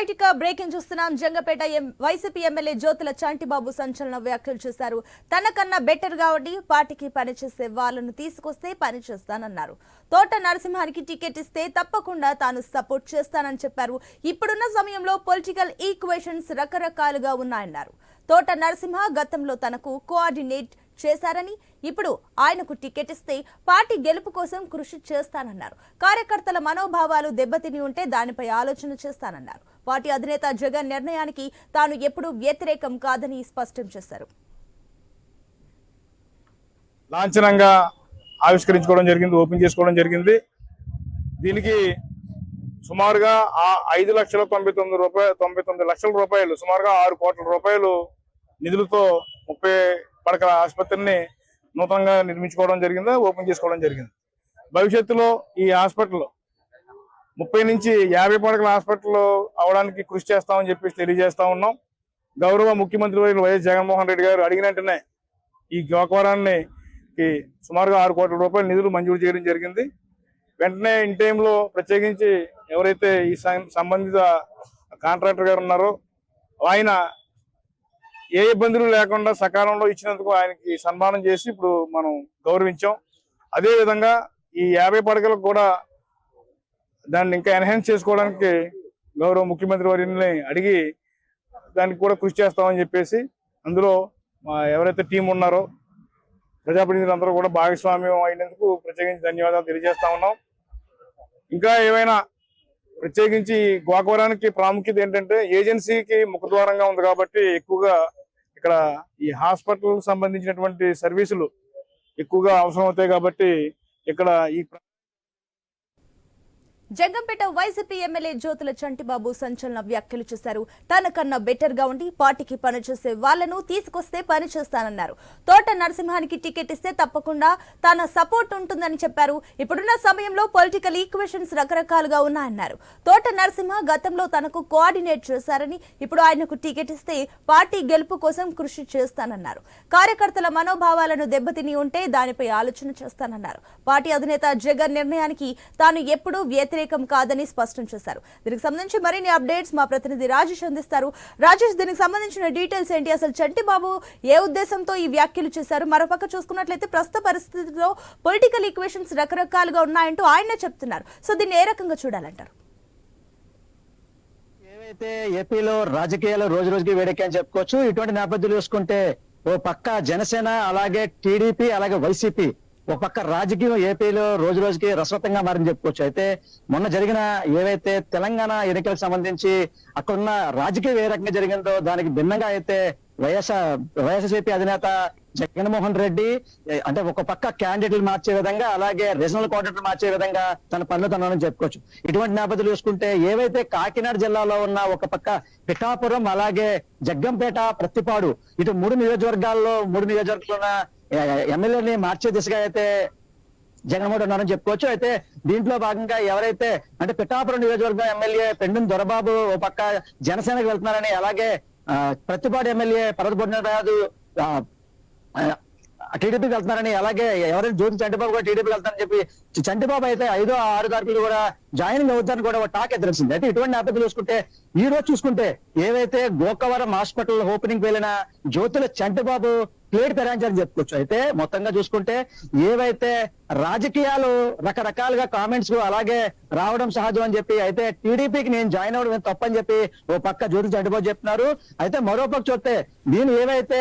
Right ఇక breaking చూస్తున్నాం. జంగపేట ఎం వైసీపీ ఎమ్మెల్యే జ్యోతుల చాంటిబాబు సంచలన వ్యాఖ్యలు చేశారు. తనకన్నా బెటర్ కాబట్టి పార్టీకి పనిచేసే వాళ్ళను తీసుకొస్తే పనిచేస్తానన్నారు. తోట నరసింహానికి టికెట్ ఇస్తే తప్పకుండా తాను సపోర్ట్ చేస్తానని చెప్పారు. ఇప్పుడున్న సమయంలో పొలిటికల్ ఈక్వేషన్స్ రకరకాలుగా ఉన్నాయన్నారు. తోట నరసింహ గతంలో తనకు కోఆర్డినేట్ చేశారని ఇప్పుడు ఆయనకు టికెట్ ఇస్తే పార్టీ గెలుపు కోసం కృషి చేస్తానన్నారు. కార్యకర్తల మనోభావాలు దెబ్బతిని ఉంటే దానిపై ఆలోచన చేస్తానన్నారు. పార్టీ అధినేత జగన్ నిర్ణయానికి తాను ఎప్పుడూ వ్యతిరేకం కాదని స్పష్టం చేశారు. లాంఛనంగా ఆవిష్కరించుకోవడం జరిగింది ఓపెన్ చేసుకోవడం జరిగింది. దీనికి సుమారుగా ఆ ఐదు లక్షల తొంభై తొమ్మిది రూపాయలు తొంభై తొమ్మిది లక్షల రూపాయలు సుమారుగా ఆరు కోట్ల రూపాయలు నిధులతో ముప్పై పడకల ఆసుపత్రిని నూతనంగా నిర్మించుకోవడం జరిగింది ఓపెన్ చేసుకోవడం జరిగింది? భవిష్యత్తులో ఈ హాస్పిటల్ ముప్పై నుంచి యాభై పడకల హాస్పిటల్ అవడానికి కృషి చేస్తామని చెప్పేసి తెలియజేస్తా ఉన్నాం. గౌరవ ముఖ్యమంత్రి వర్యులు వైఎస్ జగన్మోహన్ రెడ్డి గారు అడిగిన వెంటనే ఈ గోకవరాన్ని సుమారుగా ఆరు కోట్ల రూపాయల నిధులు మంజూరు చేయడం జరిగింది. వెంటనే ఇన్ టైంలో ప్రత్యేకించి ఎవరైతే ఈ సం- సంబంధిత కాంట్రాక్టర్ గారు ఉన్నారో ఆయన ఏ ఇబ్బందులు లేకుండా సకాలంలో ఇచ్చినందుకు ఆయనకి సన్మానం చేసి ఇప్పుడు మనం గౌరవించాం. అదేవిధంగా ఈ యాభై పడకలకు కూడా దాన్ని ఇంకా ఎన్హాన్స్ చేసుకోవడానికి గౌరవ ముఖ్యమంత్రి వారిని అడిగి దానికి కూడా కృషి చేస్తామని చెప్పేసి అందులో మా ఎవరైతే టీం ఉన్నారో ప్రజాప్రతినిధులందరూ కూడా భాగస్వామ్యం అయినందుకు ప్రత్యేకించి ధన్యవాదాలు తెలియజేస్తా ఉన్నాం. ఇంకా ఏమైనా ప్రత్యేకించి గోకవరానికి ప్రాముఖ్యత ఏంటంటే ఏజెన్సీకి ముఖద్వారంగా ఉంది కాబట్టి ఎక్కువగా ఇక్కడ ఈ హాస్పిటల్ సంబంధించినటువంటి సర్వీసులు ఎక్కువగా అవసరం అవుతాయి కాబట్టి ఇక్కడ ఈ ప్ర- జంగంపేట వైసీపీ ఎమ్మెల్యే జ్యోతుల చంటిబాబు సంచలన వ్యాఖ్యలు చేశారు. తనకన్నా బెటర్గా ఉండి పార్టీకి పనిచేసే వాళ్ళను తీసుకొస్తే పని చేస్తానన్నారు. తోట నరసింహానికి టికెట్ ఇస్తే తప్పకుండా తన సపోర్ట్ ఉంటుందని చెప్పారు. ఇప్పుడున్న సమయంలో పొలిటికల్ ఈక్వేషన్స్ రకరకాలుగా ఉన్నాయన్నారు. తోట నరసింహ గతంలో తనకు కోఆర్డినేట్ చేశారని ఇప్పుడు ఆయనకు టికెట్ ఇస్తే పార్టీ గెలుపు కోసం కృషి చేస్తానన్నారు. కార్యకర్తల మనోభావాలను దెబ్బతిని ఉంటే దానిపై ఆలోచన చేస్తానన్నారు. పార్టీ అధినేత జగన్ నిర్ణయానికి తాను ఎప్పుడూ వ్యతిరేక కాదని స్పష్టం చేశారు. దీనికి సంబంధించి మరిన్ని అప్డేట్స్ మా ప్రతినిధి రాజేష్ అందిస్తారు. రాజేష్ దీనికి సంబంధించిన డీటెయిల్స్ ఏంటి? అసలు చంటిబాబు ఏ ఉద్దేశంతో ఈ వ్యాఖ్యలు చేశారు? మరోపక్క చూసుకున్నట్లయితే ప్రస్తుత పరిస్థితిలో పొలిటికల్ ఈక్వేషన్స్ రకరకాలుగా ఉన్నాయంటూ ఆయనే చెప్తున్నారు. సో దీన్ని ఏ రకంగా చూడాలంటారు? ఏవైతే ఏపీలో రాజకీయాలు రోజు రోజుకి వేడెక్కి అని చెప్పుకోవచ్చు ఇటువంటి నేపథ్యాలు చూసుకుంటే ఓ పక్క జనసేన అలాగే టీడీపీ అలాగే వైసీపీ ఒక పక్క రాజకీయం ఏపీలో రోజు రోజుకి రసవతంగా మారింది చెప్పుకోవచ్చు. అయితే మొన్న జరిగిన ఏవైతే తెలంగాణ ఎన్నికలకు సంబంధించి అక్కడున్న రాజకీయం ఏ రకంగా జరిగిందో దానికి భిన్నంగా అయితే వైఎస్ఆర్ వైఎస్ఆర్సీపీ అధినేత జగన్మోహన్ రెడ్డి అంటే ఒక పక్క క్యాండిడేట్లు మార్చే విధంగా అలాగే రీజనల్ కోఆర్డినేటర్ మార్చే విధంగా తన పనులు తనని చెప్పుకోవచ్చు. ఇటువంటి నేపథ్యాలు చూసుకుంటే ఏవైతే కాకినాడ జిల్లాలో ఉన్న ఒక పక్క పిఠాపురం అలాగే జగ్గంపేట ప్రత్తిపాడు ఇటు మూడు నియోజకవర్గాల్లో మూడు నియోజకవర్గాల్లో ఎమ్మెల్యేని మార్చే దిశగా అయితే జగన్మోహన్ ఉన్నారని చెప్పుకోవచ్చు. అయితే దీంట్లో భాగంగా ఎవరైతే అంటే పిఠాపురం నియోజకవర్గం ఎమ్మెల్యే పెండుం దొరబాబు ఓ పక్క జనసేనకు వెళ్తున్నారని అలాగే ప్రతిపాడు ఎమ్మెల్యే పరదబొడినరాజు టీడీపీకి వెళ్తున్నారని అలాగే ఎవరైనా జ్యోతి చంటిబాబు కూడా టీడీపీకి వెళ్తారని చెప్పి చంటిబాబు అయితే ఐదో ఆరు తారీఖులు కూడా జాయిన్ అవుతారని కూడా ఒక టాక్ ఎదురొచ్చింది అయితే ఇటువంటి నేపథ్యం చూసుకుంటే ఈ రోజు చూసుకుంటే ఏవైతే గోకవరం హాస్పిటల్ ఓపెనింగ్ వెళ్ళిన జ్యోతుల చంటిబాబు ప్లేట్ పెరాంచారని చెప్పుకోవచ్చు. అయితే మొత్తంగా చూసుకుంటే ఏవైతే రాజకీయాలు రకరకాలుగా కామెంట్స్ అలాగే రావడం సహజం అని చెప్పి అయితే టీడీపీకి నేను జాయిన్ అవ్వడం తప్పని చెప్పి ఓ పక్క జ్యోతి చంటిబాబు చెప్తున్నారు అయితే మరో పక్క చూస్తే దీని ఏవైతే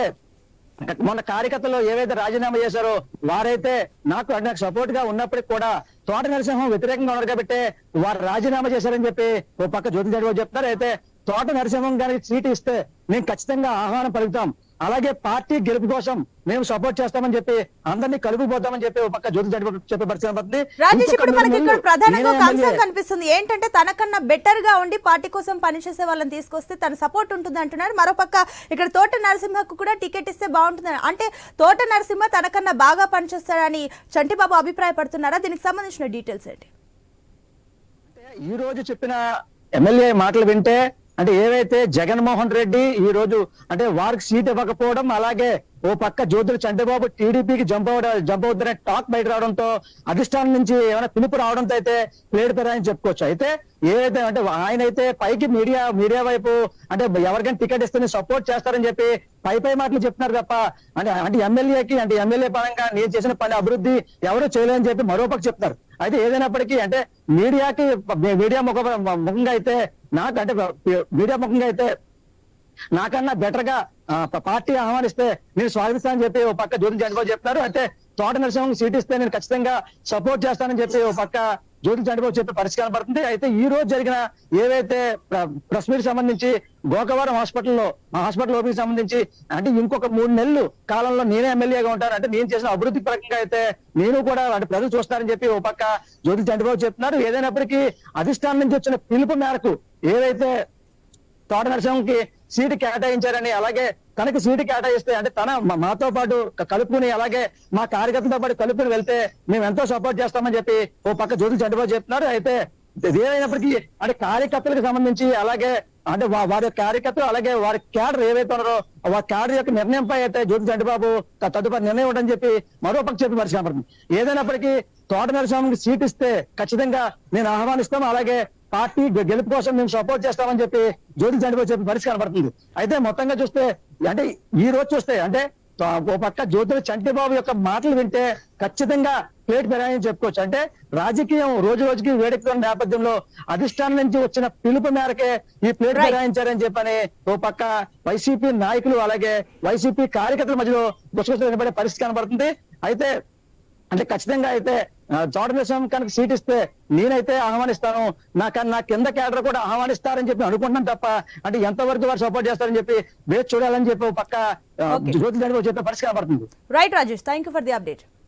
మొన్న కార్యకర్తలు ఏవైతే రాజీనామా చేశారో వారైతే నాకు నాకు సపోర్ట్గా ఉన్నప్పటికి కూడా తోట నరసింహం వ్యతిరేకంగా ఉన్నారు కాబట్టి వారు రాజీనామా చేశారని చెప్పి ఓ పక్క జ్యోతి చంద్రబాబు చెప్తారు అయితే తోట నరసింహం గారికి సీట్ ఇస్తే మేము ఖచ్చితంగా ఆహ్వానం పలుకుతాం. అలాగే పార్టీ గెలుపు కోసం మేము సపోర్ట్ చేస్తామని చెప్పి అందరినీ కలుపుపోతామని చెప్పి ఓ పక్క జ్యోతి చెప్పే పరిస్థితి పడుతుంది. రాజేష్ ఇప్పుడు మనకి ఇక్కడ ప్రధానంగా ఒక. కనిపిస్తుంది ఏంటంటే తనకన్నా బెటర్గా ఉండి పార్టీ కోసం పనిచేసే వాళ్ళని తీసుకొస్తే తన సపోర్ట్ ఉంటుంది అంటున్నారు మరోపక్క ఇక్కడ తోట నరసింహకు కూడా టికెట్ ఇస్తే బాగుంటుంది అంటే తోట నరసింహ తనకన్నా బాగా పనిచేస్తాడని చంటిబాబు అభిప్రాయపడుతున్నారా దీనికి సంబంధించిన డీటెయిల్స్ ఏంటి ఈ రోజు చెప్పిన ఎమ్మెల్యే మాటలు వింటే అంటే ఏవైతే జగన్మోహన్ రెడ్డి ఈ రోజు అంటే వారికి సీట్ ఇవ్వకపోవడం అలాగే ఓ పక్క జ్యోతులు చంద్రబాబు టీడీపీకి జంప్ అవడం జంప్ అవుతుందనే టాక్ బయట రావడంతో అధిష్టానం నుంచి ఏమైనా పిలుపు రావడంతో అయితే ప్లేట్ పెరాయని చెప్పుకోవచ్చు. అయితే ఏదైతే అంటే ఆయన అయితే పైకి మీడియా మీడియా వైపు అంటే ఎవరికైనా టికెట్ ఇస్తే సపోర్ట్ చేస్తారని చెప్పి పై పై మాటలు చెప్తున్నారు తప్ప అంటే అంటే ఎమ్మెల్యేకి అంటే ఎమ్మెల్యే పరంగా నేను చేసిన పని అభివృద్ధి ఎవరు చేయలేదని చెప్పి మరోపక్క చెప్తారు. అయితే ఏదైనప్పటికీ అంటే మీడియాకి మీడియా ముఖ ముఖంగా అయితే నాకు అంటే మీడియా ముఖంగా అయితే నాకన్నా బెటర్గా పార్టీ ఆహ్వానిస్తే నేను స్వాగతిస్తానని చెప్పి ఓ పక్క జ్యోతి చంద్రబాబు చెప్తారు అంటే తోట నరసింహం సీట్ ఇస్తే నేను ఖచ్చితంగా సపోర్ట్ చేస్తానని చెప్పి ఓ పక్క జ్యోతి చంద్రబాబు చెప్పి పరిష్కారం పడుతుంది. అయితే ఈ రోజు జరిగిన ఏవైతే ప్రెస్ మీట్ సంబంధించి గోకవరం హాస్పిటల్లో హాస్పిటల్ ఓపెన్ సంబంధించి అంటే ఇంకొక మూడు నెలలు కాలంలో నేనే ఎమ్మెల్యేగా ఉంటాను. అంటే నేను చేసిన అభివృద్ధి పరంగా అయితే నేను కూడా అంటే ప్రజలు చూస్తారని చెప్పి ఓ పక్క జ్యోతి చంద్రబాబు చెప్తున్నారు. ఏదైనప్పటికీ అధిష్టానం నుంచి వచ్చిన పిలుపు మేరకు ఏదైతే తోట నరసింహంకి సీటు కేటాయించారని అలాగే తనకి సీటు కేటాయిస్తే అంటే తన మా- మాతో పాటు కలుపుకుని అలాగే మా కార్యకర్తలతో పాటు కలుపుకుని వెళ్తే మేము ఎంతో సపోర్ట్ చేస్తామని చెప్పి ఓ పక్క జ్యోతి చంద్రబాబు చెప్తున్నారు. అయితే ఏదైనప్పటికీ అంటే కార్యకర్తలకు సంబంధించి అలాగే అంటే వారి కార్యకర్తలు అలాగే వారి క్యాడర్ ఏవైతే ఉన్నారో వారి క్యాడర్ యొక్క నిర్ణయంపై అయితే జ్యోతి చంద్రబాబు తదుపరి నిర్ణయం ఉండని చెప్పి మరో పక్క చెప్పి పరిశ్రమ ఏదైనప్పటికీ తోట నరసింహంకి సీట్ ఇస్తే ఖచ్చితంగా నేను ఆహ్వానిస్తాం. అలాగే పార్టీ గెలుపు కోసం మేము సపోర్ట్ చేస్తామని చెప్పి జ్యోతి చంద్రబాబు చెప్పి పరిష్కారం పడుతుంది అయితే మొత్తంగా చూస్తే అంటే ఈ రోజు చూస్తే అంటే ఓ పక్క జ్యోతుల చంటిబాబు యొక్క మాటలు వింటే ఖచ్చితంగా ప్లేట్ పెరాయని చెప్పుకోవచ్చు. అంటే రాజకీయం రోజు రోజుకి వేడెక్కుతున్న నేపథ్యంలో అధిష్టానం నుంచి వచ్చిన పిలుపు మేరకే ఈ ప్లేట్. పెరాయించారని చెప్పని ఓ పక్క వైసీపీ నాయకులు అలాగే వైసీపీ కార్యకర్తల మధ్యలో గుసగుసలు పరిస్థితి కనబడుతుంది. అయితే అంటే ఖచ్చితంగా అయితే జోడనిజం కనుక సీట్ ఇస్తే నేనైతే ఆహ్వానిస్తాను. నాకు నా కింద కేడర్ కూడా ఆహ్వానిస్తారని చెప్పి అనుకుంటున్నాను తప్ప అంటే ఎంతవరకు వారు సపోర్ట్ చేస్తారని చెప్పి వేచి చూడాలని చెప్పి పక్క. జ్యోతి చెప్పే పరిష్కారం పడుతుంది. Right Rajesh thank you for the update